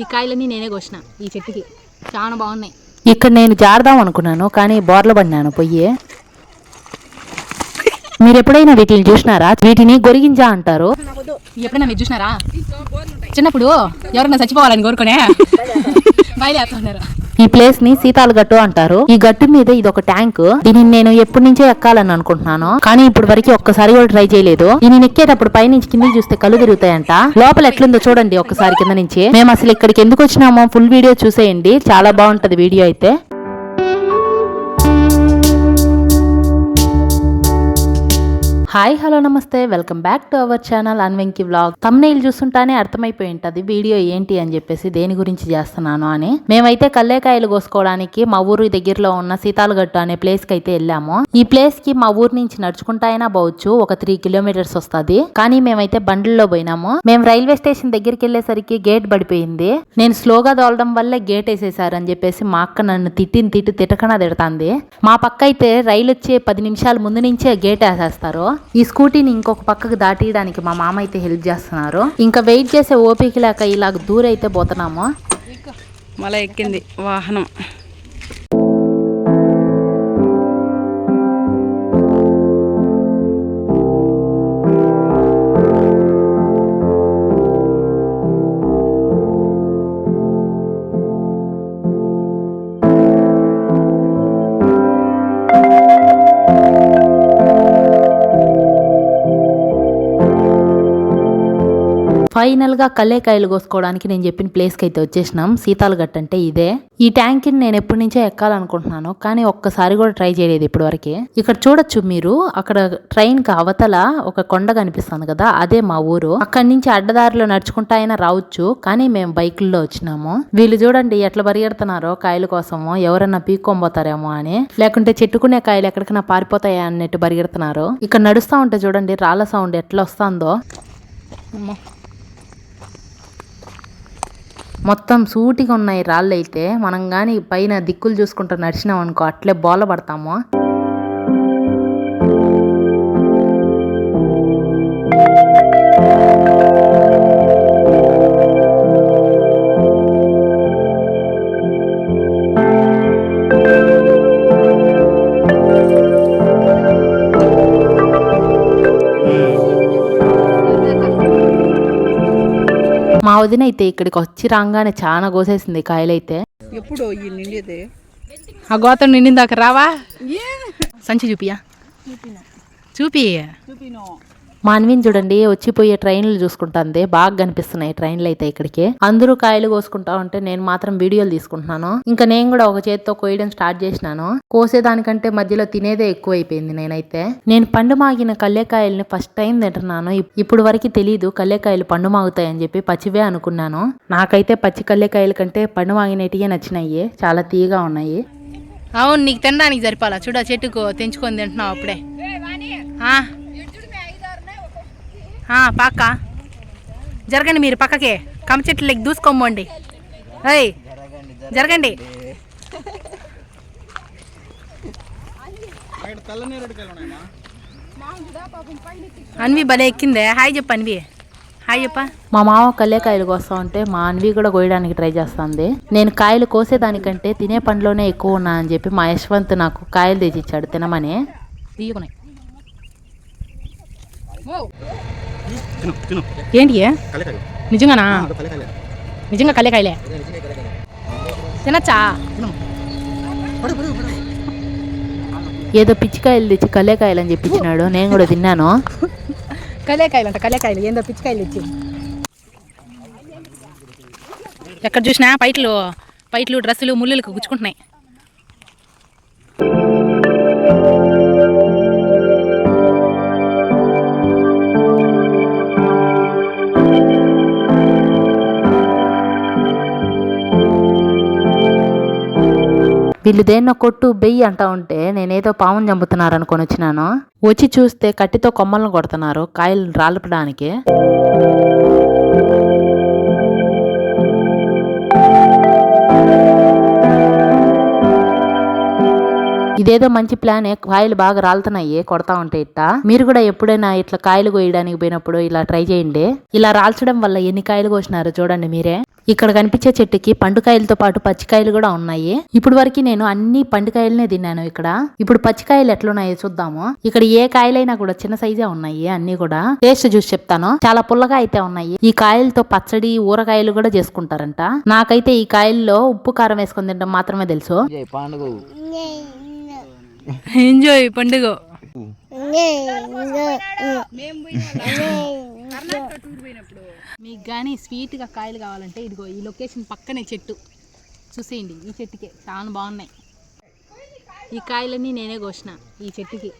ఈ కాయలన్నీ నేనే కోసిన ఈ చెట్టుకి. చాలా బాగున్నాయి. ఇక్కడ నేను జారదాం అనుకున్నాను కానీ బోర్ల పడినాను పొయ్యి. మీరు ఎప్పుడైనా వీటిని చూసినారా? వీటిని గొరిగింజ అంటారు. ఎప్పుడైనా మీరు చూసినారా? చిన్నప్పుడు ఎవరన్నా చచ్చిపోవాలని కోరుకునే బయలుదేరుతున్నారు. ఈ ప్లేస్ని సీతాల గట్టు అంటారు. ఈ గట్టు మీద ఇది ఒక ట్యాంక్. దీనిని నేను ఎప్పటి నుంచే ఎక్కాలని అనుకుంటున్నాను. కానీ ఇప్పుడు వరకు ఒక్కసారి కూడా ట్రై చేయలేదు. దీనిని ఎక్కేటప్పుడు పైనుంచి కిందికి చూస్తే కళ్ళు తిరుగుతాయంట. లోపల ఎట్లుందో చూడండి ఒకసారి కింద నుంచి. మేము అసలు ఇక్కడికి ఎందుకు వచ్చినామో ఫుల్ వీడియో చూసేయండి. చాలా బాగుంటది వీడియో అయితే. హాయ్ హలో నమస్తే. Welcome back to our channel అన్వెంకి vlog. Thumbnail చూస్తుంటానే అర్థమైపోయి ఉంటుంది వీడియో ఏంటి అని చెప్పేసి దేని గురించి చేస్తున్నాను అని. మేమైతే కల్లేకాయలు కోసుకోవడానికి మా ఊరు దగ్గరలో ఉన్న సీతాలగట్టు అనే ప్లేస్కి అయితే వెళ్ళాము. ఈ ప్లేస్కి మా ఊరు నుంచి నడుచుకుంటా అయినా పోవచ్చు ఒక త్రీ కిలోమీటర్స్ వస్తది. కానీ మేమైతే బండ్లలో పోయినాము. మేము రైల్వే స్టేషన్ దగ్గరికి వెళ్ళేసరికి గేట్ పడిపోయింది. నేను స్లోగా దోలడం వల్లే గేట్ వేసేసారు అని చెప్పేసి మా అక్క నన్ను తిట్టిన తిట్టు తిట్టకనా తిడతాంది. మా పక్క అయితే రైలు వచ్చే పది నిమిషాల ముందు నుంచే గేట్ వేసేస్తారు. ఈ స్కూటీని ఇంకొక పక్కకు దాటియడానికి మా మామ అయితే హెల్ప్ చేస్తున్నారు. ఇంకా వెయిట్ చేసే ఓపిక లేక ఇలాగ దూరైతే పోతున్నాము. మళ్ళీ ఎక్కింది వాహనం. ఫైనల్గా కల్లేకాయలు కోసుకోవడానికి నేను చెప్పిన ప్లేస్కి అయితే వచ్చేసినాం. సీతాలగట్టు అంటే ఇదే. ఈ ట్యాంక్ని నేను ఎప్పటి నుంచో ఎక్కాలనుకుంటున్నాను కానీ ఒక్కసారి కూడా ట్రై చేయలేదు ఇప్పటివరకే. ఇక్కడ చూడొచ్చు మీరు అక్కడ ట్రైన్కి అవతల ఒక కొండ కనిపిస్తుంది కదా అదే మా ఊరు. అక్కడి నుంచి అడ్డదారిలో నడుచుకుంటా అయినా రావచ్చు కానీ మేము బైకుల్లో వచ్చినాము. వీళ్ళు చూడండి ఎట్లా పరిగెడుతున్నారో కాయల కోసము ఎవరన్నా పీక్కొనిపోతారేమో అని. లేకుంటే చెట్టుకునే కాయలు ఎక్కడికైనా పారిపోతాయా అన్నట్టు పరిగెడుతున్నారు. ఇక్కడ నడుస్తూ ఉంటే చూడండి రాళ్ళ సౌండ్ ఎట్లా వస్తుందో. మొత్తం సూటిగా ఉన్నాయి రాళ్ళు అయితే మనం కానీ పైన దిక్కులు చూసుకుంటూ నడిచినాం అనుకో అట్లే బోల పడతాము అయితే ఇక్కడికి వచ్చి రాగానే చాలా కోసేసింది కాయలైతే. ఎప్పుడు ఈ నిండేది. ఆ గోతం నిండిందాక రావా? సంచి చూపియా చూపి చూపిను. మా చూడండి వచ్చిపోయే ట్రైన్లు చూసుకుంటుంది. బాగా కనిపిస్తున్నాయి ట్రైన్లు అయితే ఇక్కడికి. అందరూ కాయలు కోసుకుంటా ఉంటే నేను మాత్రం వీడియోలు తీసుకుంటున్నాను. ఇంకా నేను కూడా ఒక చేత్తో కోయడం స్టార్ట్ చేసినాను. కోసేదానికంటే మధ్యలో తినేదే ఎక్కువ అయిపోయింది నేనైతే. నేను పండు మాగిన కళ్ళేకాయల్ని ఫస్ట్ టైం తింటున్నాను. ఇప్పుడు వరకు తెలియదు కళ్ళేకాయలు పండు మాగుతాయని చెప్పి పచ్చివే అనుకున్నాను. నాకైతే పచ్చి కళ్ళేకాయల కంటే పండు మాగినటివే నచ్చినాయి. చాలా తీయగా ఉన్నాయి. అవును నీకు తినడానికి సరిపాలా. చూడ చెట్టుకు తెంచుకొని తింటున్నావు అప్పుడే. పక్క. జరగండి మీరు పక్కకి. కమ్మ చెట్లకి దూసుకోమండి అయ్ జరగండి. అన్వి భలే ఎక్కిందే. హాయ్ చెప్పు అన్వి. హాయ్ చెప్పా. మా మామ కల్లేకాయలు కోస్తా ఉంటే మా అన్వి కూడా కోయడానికి ట్రై చేస్తుంది. నేను కాయలు కోసేదానికంటే తినే పండ్లోనే ఎక్కువ ఉన్నా అని చెప్పి మా యశ్వంత్ నాకు కాయలు తెచ్చిచ్చాడు తినమని. తీయకున్నాయి ఏంటి? నిజంగానా? నిజంగా కల్లేకాయలే తినచ్చా? ఏదో పిచ్చికాయలు తెచ్చి కల్లేకాయలు అని చెప్పించినాడు నేను కూడా తిన్నాను. కలేకాయలు అంట కలేకాయలు. ఏందో పిచ్చికాయలు ఇచ్చి ఎక్కడ చూసినా పైట్లు పైట్లు డ్రెస్సులు ముళ్ళులకు గుచ్చుకుంటున్నాయి. వీళ్ళు దేన్నో కొట్టు బెయ్యి అంటా ఉంటే నేనేదో పాముని చంపుతున్నారు అనుకొని వచ్చినాను. వచ్చి చూస్తే కట్టితో కొమ్మలను కొడుతున్నారు కాయలు రాలపడానికి. ఇదేదో మంచి ప్లానే కాయలు బాగా రాలుతున్నాయి కొడతా ఉంటే ఇట్ట? మీరు కూడా ఎప్పుడైనా ఇట్లా కాయలు కోయడానికి పోయినప్పుడు ఇలా ట్రై చేయండి. ఇలా రాల్చడం వల్ల ఎన్ని కాయలు కోసినారో చూడండి మీరే. ఇక్కడ కనిపించే చెట్టుకి పండుకాయలతో పాటు పచ్చికాయలు కూడా ఉన్నాయి. ఇప్పుడు వరకు నేను అన్ని పండుకాయలనే తిన్నాను ఇక్కడ. ఇప్పుడు పచ్చికాయలు ఎట్లున్నాయో చూద్దాము. ఇక్కడ ఏ కాయలైనా కూడా చిన్న సైజే ఉన్నాయి అన్ని కూడా. టేస్ట్ చూసి చెప్తాను. చాలా పుల్లగా అయితే ఉన్నాయి. ఈ కాయలతో పచ్చడి ఊరగాయలు కూడా చేసుకుంటారంట. నాకైతే ఈ కాయల్లో ఉప్పు కారం వేసుకొని తినడం మాత్రమే తెలుసు. ఎంజాయ్ పండుగ. మీకు కానీ స్వీట్గా కాయలు కావాలంటే ఇదిగో ఈ లొకేషన్ పక్కనే చెట్టు. చూసేయండి ఈ చెట్టుకే చాలా బాగున్నాయి. ఈ కాయలన్నీ నేనే కోసిన ఈ చెట్టుకి.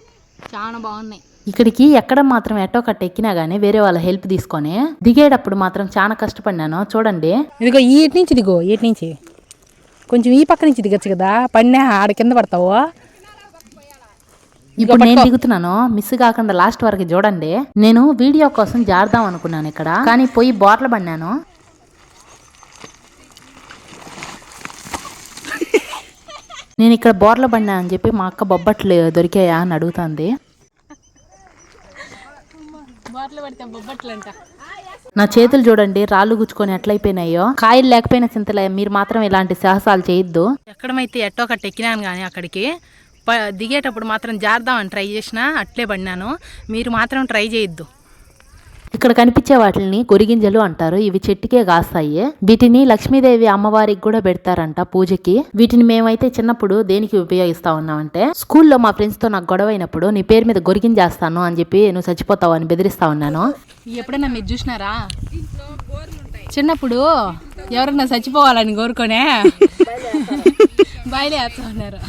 చాలా బాగున్నాయి. ఇక్కడికి ఎక్కడ మాత్రం ఎట్టో కట్ట ఎక్కినా గానీ వేరే వాళ్ళ హెల్ప్ తీసుకొని దిగేటప్పుడు మాత్రం చాలా కష్టపడినాను. చూడండి. ఇదిగో ఈ ఇటు నుంచి దిగో ఇటు నుంచి? కొంచెం ఈ పక్క నుంచి దిగచ్చు కదా. పడినా ఆడ కింద పడతావు? ఇప్పుడు నేను దిగుతున్నాను. మిస్ కాకుండా లాస్ట్ వరకు చూడండి. నేను వీడియో కోసం జారుదాం అనుకున్నాను ఇక్కడ. కానీ పోయి బోర్ల పడినాను. నేను ఇక్కడ బోర్ల పడినా అని చెప్పి మా అక్క బొబ్బట్లు దొరికాయా అని అడుగుతుంది. నా చేతులు చూడండి రాళ్ళు గుచ్చుకొని ఎట్లయిపోయినాయో. కాయలు లేకపోయినా చింతలే మీరు మాత్రం ఇలాంటి సాహసాలు చేయొద్దు. ఎక్కడమైతే ఎట్టో ఒకటి ఎక్కినాను కానీ అక్కడికి దిగేటప్పుడు మాత్రం జారుదామని ట్రై చేసినా అట్లే పడినాను. మీరు మాత్రం ట్రై చేయొద్దు. ఇక్కడ కనిపించే వాటిని గొరిగింజలు అంటారు. ఇవి చెట్టుకే కాస్తాయి. వీటిని లక్ష్మీదేవి అమ్మవారికి కూడా పెడతారంట పూజకి. వీటిని మేమైతే చిన్నప్పుడు దేనికి ఉపయోగిస్తా ఉన్నామంటే స్కూల్లో మా ఫ్రెండ్స్తో నాకు గొడవ అయినప్పుడు నీ పేరు మీద గొరిగింజేస్తాను అని చెప్పి నువ్వు చచ్చిపోతావు అని బెదిరిస్తా ఉన్నాను. ఎప్పుడైనా మీరు చూసినారా? చిన్నప్పుడు ఎవరన్నా చచ్చిపోవాలని కోరుకొనే బయలు వేస్తా ఉన్నారు.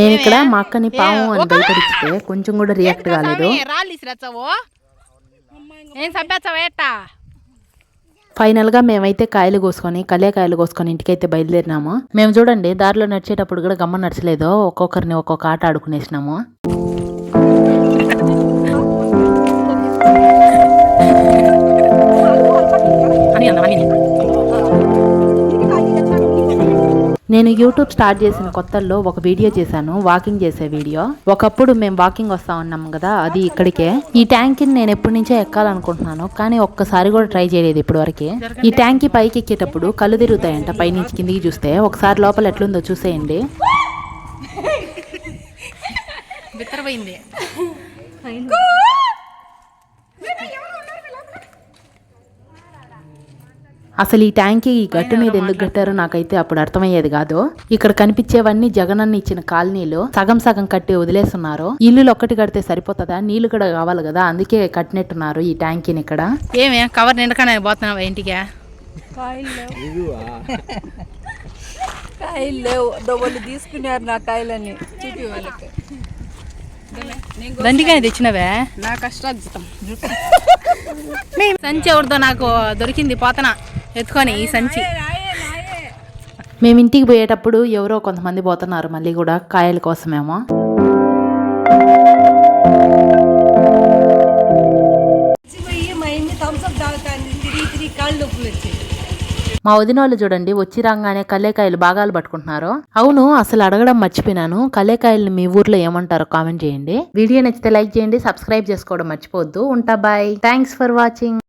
నేను ఇక్కడ మా అక్కని పాము అని భయపడిస్తే కొంచెం కూడా రియాక్ట్ కాలేదు. రాళ్ళు ఇసిరచ్చావు? ఏం చంపేస్తావు ఏటా? ఫైనల్గా మేమైతే కాయలు కోసుకొని కలేకాయలు కోసుకొని ఇంటికైతే బయలుదేరినాము. మేము చూడండి దారిలో నడిచేటప్పుడు కూడా గమ్మ నడచలేదు. ఒక్కొక్కరిని ఒక్కొక్క ఆట ఆడుకునేసినాము. నేను యూట్యూబ్ స్టార్ట్ చేసిన కొత్తల్లో ఒక వీడియో చేశాను వాకింగ్ చేసే వీడియో ఒకప్పుడు మేము వాకింగ్ వస్తా ఉన్నాం కదా అది ఇక్కడికే. ఈ ట్యాంక్ నేను ఎప్పటి నుంచో ఎక్కాలనుకుంటున్నాను కానీ ఒక్కసారి కూడా ట్రై చేయలేదు ఇప్పటి వరకు. ఈ ట్యాంక్ పైకి ఎక్కేటప్పుడు కళ్ళు తిరుగుతాయంట పైనుంచి కిందికి చూస్తే. ఒకసారి లోపల ఎట్లుందో చూసేయండి. బిత్తరపోయింది. అసలు ఈ ట్యాంక్ ఈ గట్టు మీద ఎందుకు కట్టారో నాకైతే అప్పుడు అర్థమయ్యేది కాదు. ఇక్కడ కనిపించేవన్నీ జగనన్న ఇచ్చిన కాలనీలు సగం సగం కట్టి వదిలేస్తున్నారు. ఇల్లులు ఒక్కటి కడితే సరిపోతుందా? నీళ్ళు కూడా కావాలి కదా? అందుకే కట్టినట్టున్నారు ఈ ట్యాంకీని ఇక్కడ. ఏమే? కవర్ నిండకనే పోతున్నావా ఇంటికి? కాయలు లేవు. కాయలు లేవు. డబ్బులు తీసుకున్నారు నా కాయలని చూపి వాళ్ళకి. దండిగానే తెచ్చినవే? నా కష్టార్జితం. సంచి ఎవరిదో నాకు దొరికింది పోతన? ఎత్తుకొని ఈ సంచి. మేము ఇంటికి పోయేటప్పుడు ఎవరో కొంతమంది పోతున్నారు మళ్ళీ కూడా కాయల కోసమేమో. మా మా వదిన వాళ్ళు చూడండి వచ్చి రాగానే కల్లేకాయలు బాగాలు పట్టుకుంటున్నారు. అవును అసలు అడగడం మర్చిపోయినాను. కల్లేకాయలు మీ ఊర్లో ఏమంటారో కామెంట్ చేయండి. వీడియో నచ్చితే లైక్ చేయండి సబ్స్క్రైబ్ చేసుకోవడం మర్చిపోవద్దు. ఉంటా బాయ్. Thanks for watching.